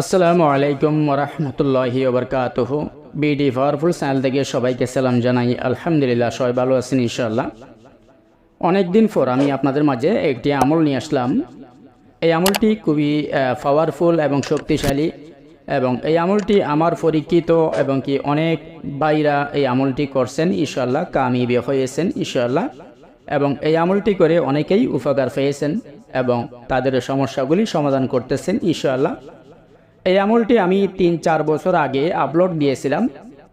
আসসালামু আলাইকুম রহমতুল্লাহি ওবরকাতহ। বিডি পাওয়ারফুল চ্যানেল থেকে সবাইকে সালাম জানাই। আলহামদুলিল্লাহ, সবাই ভালো আছেন ইনশাল্লাহ অনেক দিন পর আমি আপনাদের মাঝে একটি আমল নিয়ে আসলাম। এই আমলটি খুবই পাওয়ারফুল এবং শক্তিশালী এবং এই আমলটি আমার পরীক্ষিত এবং কি অনেক ভাইরা এই আমলটি করছেন ইনশাল্লাহ কামিয়াবি হয়েছেন ইনশাল্লাহ এবং এই আমলটি করে অনেকেই উপকার পেয়েছেন এবং তাদের সমস্যাগুলি সমাধান করতেছেন ইনশাল্লাহ এই আমলটি আমি তিন, চার বছর আগে আপলোড দিয়েছিলাম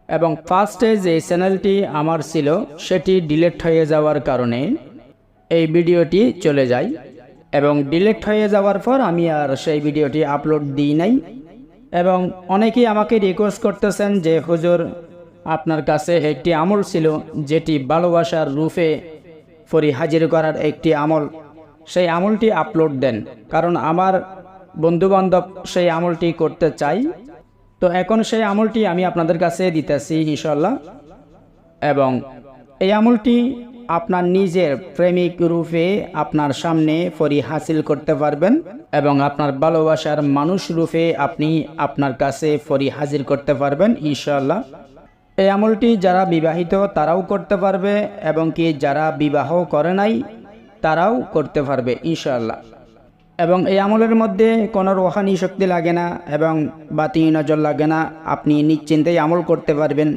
এবং ফার্স্টে যে চ্যানেলটি আমার ছিল সেটি ডিলেট হয়ে যাওয়ার কারণে এই ভিডিওটি চলে যায় এবং ডিলেট হয়ে যাওয়ার পর আমি আর সেই ভিডিওটি আপলোড দিই নাই এবং অনেকেই আমাকে রিকোয়েস্ট করতেছেন যে, হুজুর, আপনার কাছে একটি আমল ছিল যেটি ভালোবাসার রূপে ফরি হাজির করার একটি আমল। সেই আমলটি আপলোড দেন। কারণ আমার বন্ধুবান্ধব সেই আমলটি করতে চাই। তো এখন সেই আমলটি আমি আপনাদের কাছে দিতেছি ইনশাল্লাহ এবং এই আমলটি আপনার নিজের প্রেমিক রূপে আপনার সামনে ফরি হাসিল করতে পারবেন এবং আপনার ভালোবাসার মানুষ রূপে আপনি আপনার কাছে ফরি হাজির করতে পারবেন ইনশাল্লাহ এই আমলটি যারা বিবাহিত তারাও করতে পারবে এবং কি যারা বিবাহ করে নাই তারাও করতে পারবে ইনশাল্লাহ এবং এই আমলের মধ্যে কোনো রোহানি শক্তি লাগে না এবং বাতি নজর লাগে না। আপনি নিশ্চিন্তেই আমল করতে পারবেন।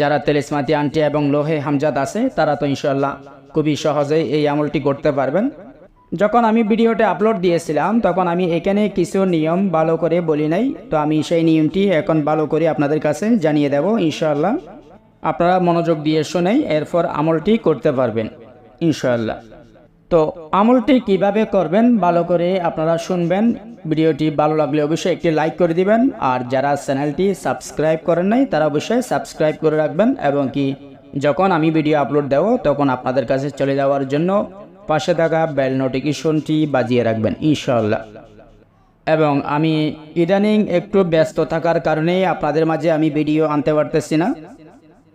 যারা তেলেসমাতি আন্টি এবং লোহে হামজাদ আছে, তারা তো ইনশাল্লাহ খুবই সহজেই এই আমলটি করতে পারবেন। যখন আমি ভিডিওটা আপলোড দিয়েছিলাম, তখন আমি এখানে কিছু নিয়ম ভালো করে বলি নাই। তো আমি সেই নিয়মটি এখন ভালো করে আপনাদের কাছে জানিয়ে দেব ইনশাল্লাহ আপনারা মনোযোগ দিয়ে শোনেই এরপর আমলটি করতে পারবেন ইনশাল্লাহ তো আমলটি কীভাবে করবেন ভালো করে আপনারা শুনবেন। ভিডিওটি ভালো লাগলে অবশ্যই একটি লাইক করে দিবেন। আর যারা চ্যানেলটি সাবস্ক্রাইব করেন নাই, তারা অবশ্যই সাবস্ক্রাইব করে রাখবেন এবং কি যখন আমি ভিডিও আপলোড দেব, তখন আপনাদের কাছে চলে যাওয়ার জন্য পাশে থাকা বেল নোটিফিকেশনটি বাজিয়ে রাখবেন ইনশাল্লাহ এবং আমি ইদানিং একটু ব্যস্ত থাকার কারণে আপনাদের মাঝে আমি ভিডিও আনতে পারতেছি না।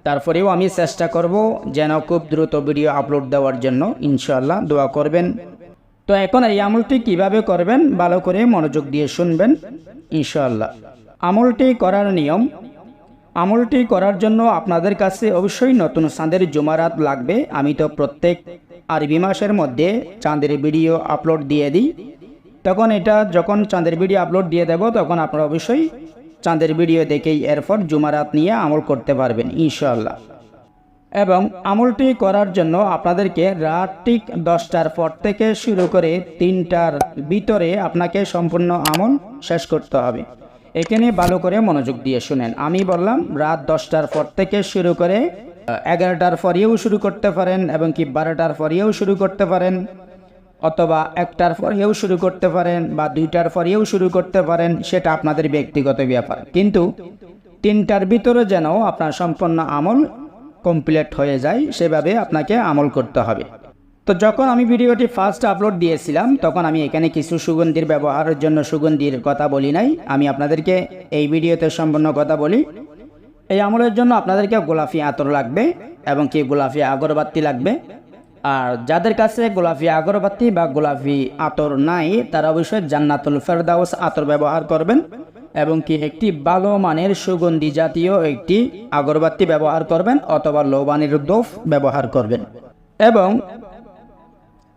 তারপরেও আমি চেষ্টা করব যেন খুব দ্রুত ভিডিও আপলোড দেওয়ার জন্য ইনশাল্লাহ দোয়া করবেন। তো এখন এই আমলটি কীভাবে করবেন, ভালো করে মনোযোগ দিয়ে শুনবেন ইনশাল্লাহ আমলটি করার নিয়ম, আমলটি করার জন্য আপনাদের কাছে অবশ্যই নতুন চাঁদের জুমারাত লাগবে। আমি তো প্রত্যেক আরবি মাসের মধ্যে চাঁদের ভিডিও আপলোড দিয়ে দিই। তখন এটা যখন চাঁদের ভিডিও আপলোড দিয়ে দেব, তখন আপনারা অবশ্যই চাঁদের ভিডিও দেখেই এরপর জুমারাত নিয়ে আমল করতে পারবেন ইনশাল্লাহ এবং আমলটি করার জন্য আপনাদেরকে রাত ঠিক দশটার পর থেকে শুরু করে তিনটার ভিতরে আপনাকে সম্পূর্ণ আমল শেষ করতে হবে। এখানে ভালো করে মনোযোগ দিয়ে শুনেন। আমি বললাম, রাত দশটার পর থেকে শুরু করে এগারোটার পরেও শুরু করতে পারেন এবং কি বারোটার পরেও শুরু করতে পারেন। অথবা একটার পরেও শুরু করতে পারেন বা দুইটার পরেও শুরু করতে পারেন, সেটা আপনাদের ব্যক্তিগত ব্যাপার। কিন্তু তিনটার ভিতরে যেন আপনার সম্পূর্ণ আমল কমপ্লিট হয়ে যায়, সেভাবে আপনাকে আমল করতে হবে। তো যখন আমি ভিডিওটি ফার্স্ট আপলোড দিয়েছিলাম, তখন আমি এখানে কিছু সুগন্ধির ব্যবহারের জন্য সুগন্ধির কথা বলি নাই। আমি আপনাদেরকে এই ভিডিওতে সম্পূর্ণ কথা বলি। এই আমলের জন্য আপনাদেরকে গোলাপি আতর লাগবে এবং কি গোলাপি আগরবাতি লাগবে। আর যাদের কাছে গোলাপি আগরবাতি বা গোলাপি আতর নাই, তারা অবশ্যই জান্নাতুল ফেরদাউস আতর ব্যবহার করবেন এবং কি একটি ভালো মানের সুগন্ধি জাতীয় একটি আগরবাতি ব্যবহার করবেন অথবা লোবানির দোফ ব্যবহার করবেন। এবং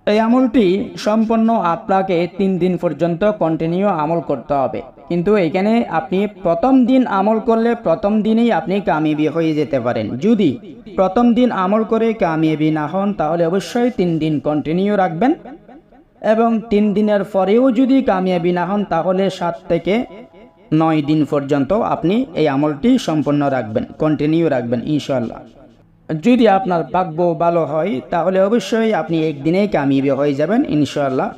এই আমলটি সম্পূর্ণ আপনাকে তিন দিন পর্যন্ত কন্টিনিউ আমল করতে হবে। কিন্তু এখানে আপনি প্রথম দিন আমল করলে প্রথম দিনেই আপনি কামিয়াবি হয়ে যেতে পারেন। যদি প্রথম দিন আমল করে কামিয়াবি না হন, তাহলে অবশ্যই তিন দিন কন্টিনিউ রাখবেন এবং তিন দিনের পরেও যদি কামিয়াবি না হন, তাহলে সাত থেকে নয় দিন পর্যন্ত আপনি এই আমলটি সম্পূর্ণ রাখবেন কন্টিনিউ রাখবেন ইনশাল্লাহ যদি আপনার ভাগ্য ভালো হয়, তাহলে অবশ্যই আপনি একদিনেই কামিয়াবি হয়ে যাবেন ইনশাল্লাহ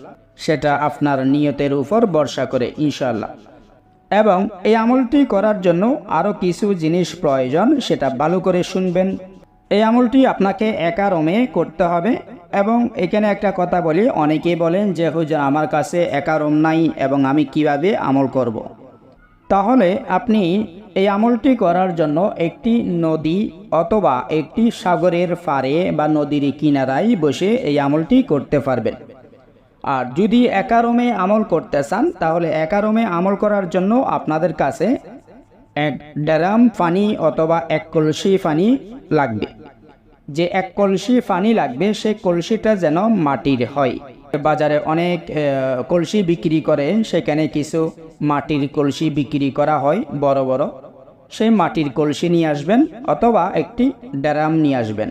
সেটা আপনার নিয়তের উপর ভরসা করে ইনশাল্লাহ এবং এই আমলটি করার জন্য আরও কিছু জিনিস প্রয়োজন, সেটা ভালো করে শুনবেন এই আমলটি আপনাকে একা রমে করতে হবে এবং এখানে একটা কথা বলি, অনেকেই বলেন যে, হুজুর, আমার কাছে একা রম নাই এবং আমি কীভাবে আমল করব। তাহলে আপনি এই আমলটি করার জন্য একটি নদী অথবা একটি সাগরের পাড়ে বা নদীর কিনারায় বসে এই আমলটি করতে পারবেন আর যদি একা রুমে আমল করতে চান, তাহলে একা রুমে আমল করার জন্য আপনাদের কাছে এক ড্রাম পানি অথবা এক কলসি পানি লাগবে। যে এক কলসি পানি লাগবে সেই কলসিটা যেন মাটির হয়। বাজারে অনেক কলসি বিক্রি করে, সেখানে কিছু মাটির কলসি বিক্রি করা হয়, বড় বড়। সেই মাটির কলসি নিয়ে আসবেন অথবা একটি ড্রাম নিয়ে আসবেন।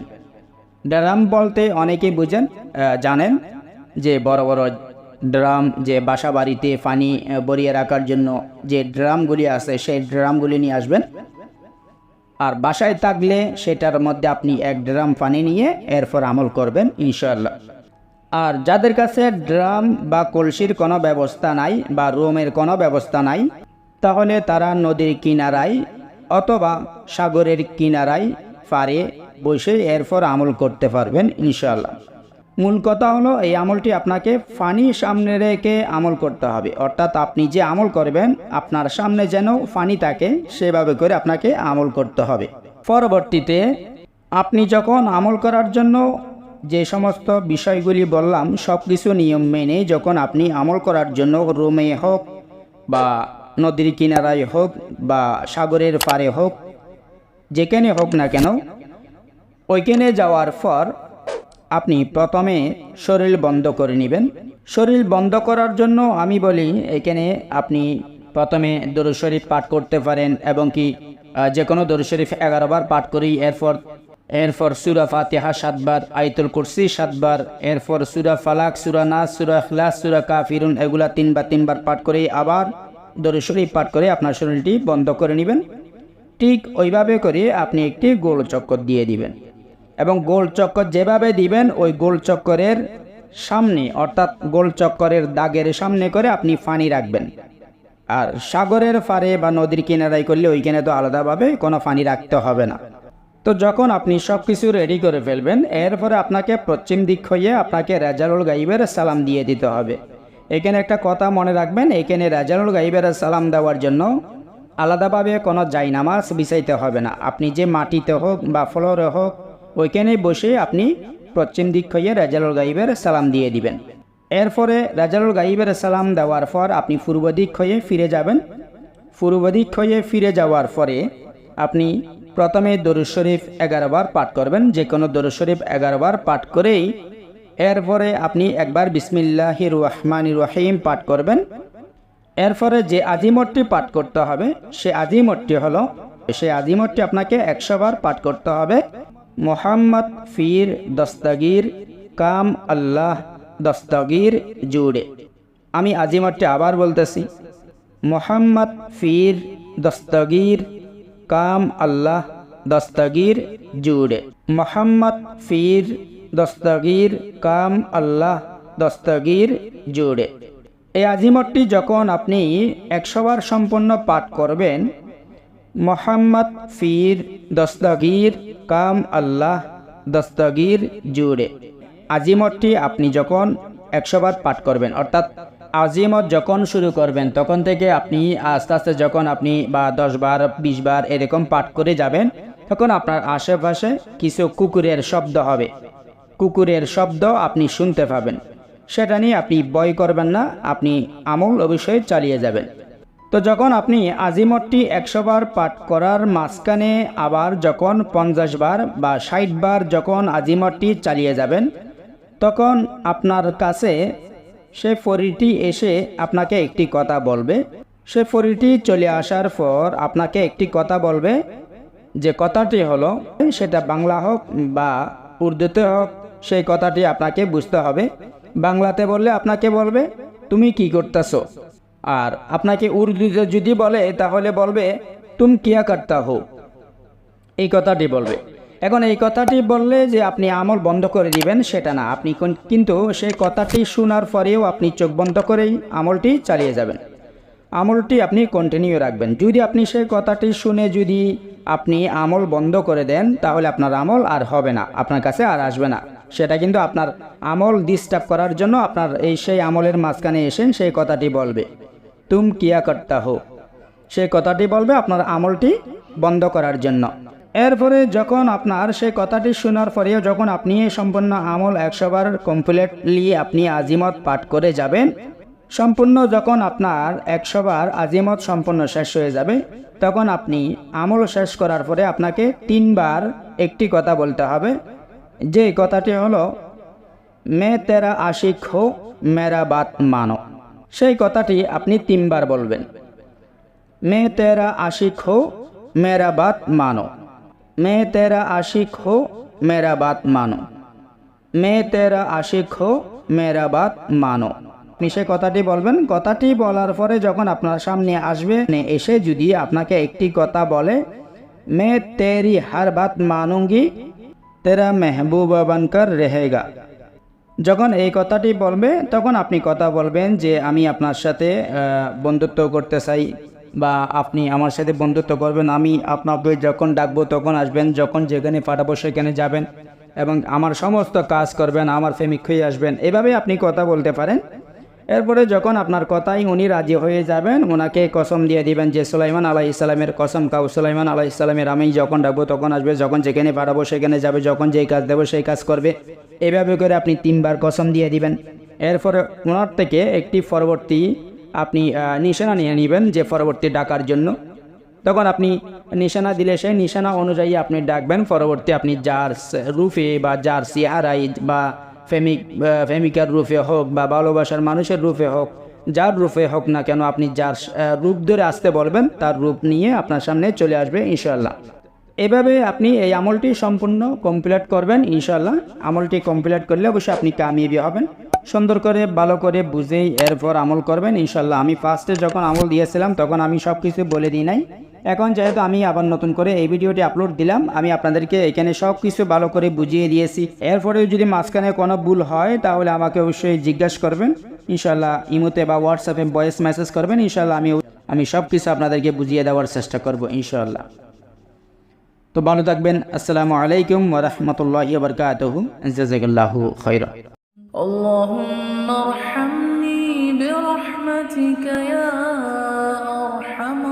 ড্রাম বলতে অনেকেই বুঝেন জানেন। যে বড় বড় ড্রাম, যে বাসা বাড়িতে পানি বরিয়ে রাখার জন্য যে ড্রামগুলি আছে, সেই ড্রামগুলি নিয়ে আসবেন। আর বাসায় থাকলে সেটার মধ্যে আপনি এক ড্রাম পানি নিয়ে এরপর আমল করবেন ইনশাল্লাহ আর যাদের কাছে ড্রাম বা কলসির কোনো ব্যবস্থা নাই বা রুমের কোনো ব্যবস্থা নাই, তাহলে তারা নদীর কিনারায় অথবা সাগরের কিনারায় পারে বসে এরপর আমল করতে পারবেন ইনশাল্লাহ মূল কথা হলো এই আমলটি আপনাকে ফানি সামনে রেখে আমল করতে হবে। অর্থাৎ আপনি যে আমল করবেন, আপনার সামনে যেন ফানি থাকে, সেভাবে করে আপনাকে আমল করতে হবে। পরবর্তীতে আপনি যখন আমল করার জন্য যে সমস্ত বিষয়গুলি বললাম সব কিছু নিয়ম মেনে যখন আপনি আমল করার জন্য রুমে হোক বা নদীর কিনারায় হোক বা সাগরের পারে হোক, যেখানে হোক না কেন, ওইখানে যাওয়ার পর আপনি প্রথমে শরীর বন্ধ করে নেবেন। শরীর বন্ধ করার জন্য আমি বলি, এখানে আপনি প্রথমে দরুদ শরীফ পাঠ করতে পারেন এবং কি যে কোনো দরুদ শরীফ এগারো বার পাঠ করি, এরপর এরপর সুরা ফাতেহা সাতবার আইতুল কুরসি সাতবার এরপর সুরা ফালাক, সুরা নাস, সুরা খ্লাস সুরা কাফিরুন, এগুলা তিনবার তিনবার পাঠ করে আবার দরুদ শরীফ পাঠ করে আপনার শরীরটি বন্ধ করে নেবেন। ঠিক ওইভাবে করে আপনি একটি গোল চক্কর দিয়ে দিবেন। এবং গোল চক্কর যেভাবে দিবেন, ওই গোল চক্করের সামনে, অর্থাৎ গোল চক্করের দাগের সামনে করে আপনি ফানি রাখবেন। আর সাগরের পারে বা নদীর কিনারায় করলে ওইখানে তো আলাদাভাবে কোনো ফানি রাখতে হবে না। তো যখন আপনি সব কিছু রেডি করে ফেলবেন, এরপরে আপনাকে পশ্চিম দিক হয়ে আপনাকে রাজারুল গাইবের সালাম দিয়ে দিতে হবে। এখানে একটা কথা মনে রাখবেন, এখানে রাজারুল গাইবের সালাম দেওয়ার জন্য আলাদাভাবে কোনো জাইনামাজ বিছাইতে হবে না। আপনি যে মাটিতে হোক বা ফ্লোরে হোক ওইখানে বসে আপনি পশ্চিম দিক হয়ে রাজারুল গাইবের সালাম দিয়ে দিবেন। এরপরে রাজারুল গাইবের সালাম দেওয়ার পর আপনি পূর্ব দিক হয়ে ফিরে যাবেন। পূর্ব দিক হয়ে ফিরে যাওয়ার পরে আপনি প্রথমে দরুদ শরীফ এগারো বার পাঠ করবেন যে কোনো দরুদ শরীফ এগারো বার পাঠ করেই এরপরে আপনি একবার বিসমিল্লাহ রহমান রহিম পাঠ করবেন। এরপরে যে আজিমতটি পাঠ করতে হবে, সে আজিমতটি হলো, সে আজিমতটি আপনাকে একশো বার পাঠ করতে হবে। মোহাম্মদ ফির দস্তগীর, কাম আল্লাহ দস্তগীর জুড়ে। আমি আজিমতটি আবার বলতেছি, মোহাম্মদ ফির দস্তগীর, কাম আল্লাহ দস্তগীর জুড়ে। মোহাম্মদ ফির দস্তগীর, কাম আল্লাহ দস্তগীর জুড়ে। এই আজিমতটি যখন আপনি একশোবার সম্পন্ন পাঠ করবেন মোহাম্মদ ফির দস্তগীর কাম আল্লাহ দস্তগীর জুড়ে। আজিমতটি আপনি যখন একশোবার পাঠ করবেন, অর্থাৎ আজিমত যখন শুরু করবেন, তখন থেকে আপনি আস্তে আস্তে যখন আপনি বা দশ বার বিশ বার এরকম পাঠ করে যাবেন, তখন আপনার আশেপাশে কিছু কুকুরের শব্দ হবে। কুকুরের শব্দ আপনি শুনতে পাবেন। সেটা নিয়ে আপনি ভয় করবেন না, আপনি আমল অবশ্যই চালিয়ে যাবেন। তো যখন আপনি আজিমতটি একশো বার পাঠ করার মাঝখানে আবার যখন পঞ্চাশ বার বা ষাট বার যখন আজিমতটি চালিয়ে যাবেন, তখন আপনার কাছে সে ফরিটি এসে আপনাকে একটি কথা বলবে। সে ফরিটি চলে আসার পর আপনাকে একটি কথা বলবে, যে কথাটি হলো, সেটা বাংলা হোক বা উর্দুতে হোক, সেই কথাটি আপনাকে বুঝতে হবে। বাংলাতে বললে আপনাকে বলবে, তুমি কি করতেছো? আর আপনাকে উর্দুতে যদি বলে, তাহলে বলবে, তুম কিয়া করতা হো? এই কথাটি বলবে। এখন এই কথাটি বললে যে আপনি আমল বন্ধ করে দিবেন, সেটা না। আপনি কোন- কিন্তু সেই কথাটি শোনার পরেও আপনি চোখ বন্ধ করেই আমলটি চালিয়ে যাবেন। আমলটি আপনি কন্টিনিউ রাখবেন। যদি আপনি সেই কথাটি শুনে যদি আপনি আমল বন্ধ করে দেন, তাহলে আপনার আমল আর হবে না। আপনার কাছে আর আসবে না। সেটা কিন্তু আপনার আমল ডিস্টার্ব করার জন্য আপনার এই সেই আমলের মাঝখানে এসে সেই কথাটি বলবে। তুম কিয়া কর্তা হো সে কথাটি বলবে আপনার আমলটি বন্ধ করার জন্য। এরপরে যখন আপনার সে কথাটি শোনার পরেও যখন আপনি এই সম্পূর্ণ আমল একশোবার কমপ্লিটলি আপনি আজিমত পাঠ করে যাবেন, সম্পূর্ণ যখন আপনার একশোবার আজিমত সম্পূর্ণ শেষ হয়ে যাবে, তখন আপনি আমল শেষ করার পরে আপনাকে তিনবার একটি কথা বলতে হবে। যে কথাটি হলো, মে তেরা আশিক হো, মেরা বাত মানো। সেই কথাটি আপনি তিনবার বলবেন। মে তেরা আশিক হো মেরা বাত মানো। মে তেরা আশিক হো মেরা বাত মানো। মে তেরা আশিক হো মেরা বাত মানো। আপনি সে কথাটি বলবেন, কথাটি বলার পরে যখন আপনার সামনে আসবে মানে এসে যদি আপনাকে একটি কথা বলে, মে তেরি হার বাত মানুঙ্গি, তেরা মেহবুবান কর রেহেগা। যখন এই কথাটি বলবে, তখন আপনি কথা বলবেন যে আমি আপনার সাথে বন্ধুত্ব করতে চাই বা আপনি আমার সাথে বন্ধুত্ব করবেন। আমি আপনাকে যখন ডাকবো, তখন আসবেন, যখন যেখানে পাঠাবো সেখানে যাবেন এবং আমার সমস্ত কাজ করবেন, আমার প্রেমিক হয়ে আসবেন। এভাবে আপনি কথা বলতে পারেন। এরপরে যখন আপনার কথাই উনি রাজি হয়ে যাবেন ওনাকে কসম দিয়ে দিবেন যে সুলাইমান আলাহ ইসলামের কসম কাউ, সুলাইমান আলাহ ইসলামের আমি যখন ডাকবো তখন আসবে, যখন যেখানে পাঠাবো সেখানে যাবে, যখন যেই কাজ দেবো সেই কাজ করবে। এভাবে করে আপনি তিনবার কসম দিয়ে দিবেন। এরপরে ওনার থেকে একটি পরবর্তী আপনি নিশানা নিয়ে নেবেন যে পরবর্তী ডাকার জন্য। তখন আপনি নিশানা দিলে সেই নিশানা অনুযায়ী আপনি ডাকবেন, পরবর্তী আপনি যার রুফে বা যার সিয়ারাই বা আহ, ফেমিকার রূপে হোক বা ভালোবাসার মানুষের রূপে হোক যার রূপে হোক না কেন আপনি যার রূপ ধরে আসতে বলবেন তার রূপ নিয়ে আপনার সামনে চলে আসবে ইনশাল্লাহ এভাবে আপনি এই আমলটি সম্পূর্ণ কমপ্লিট করবেন ইনশাল্লাহ আমলটি কমপ্লিট করলে অবশ্যই আপনি কামিয়াবি হবেন। সুন্দর করে ভালো করে বুঝেই এরপর আমল করবেন ইনশাল্লাহ আমি ফার্স্টে যখন আমল দিয়েছিলাম তখন আমি সব কিছু বলে দিই নাই। এখন যেহেতু আমি আবার নতুন করে এই ভিডিওটি আপলোড দিলাম আমি আপনাদেরকে এখানে সব কিছু ভালো করে বুঝিয়ে দিয়েছি এরপরেও যদি মাঝখানে কোনো ভুল হয় তাহলে আমাকে অবশ্যই জিজ্ঞাসা করবেন ইনশাল্লাহ ইমোতে বা হোয়াটসঅ্যাপে ভয়েস মেসেজ করবেন ইনশাল্লাহ আমি আমি সব কিছু আপনাদেরকে বুঝিয়ে দেওয়ার চেষ্টা করব ইনশাল্লাহ তো ভালো থাকবেন আসসালামু আলাইকুম ওরহমতুল্লাহ বরকাতহ জাজাকাল্লাহু খৈরা اللهم ارحمني برحمتك يا أرحم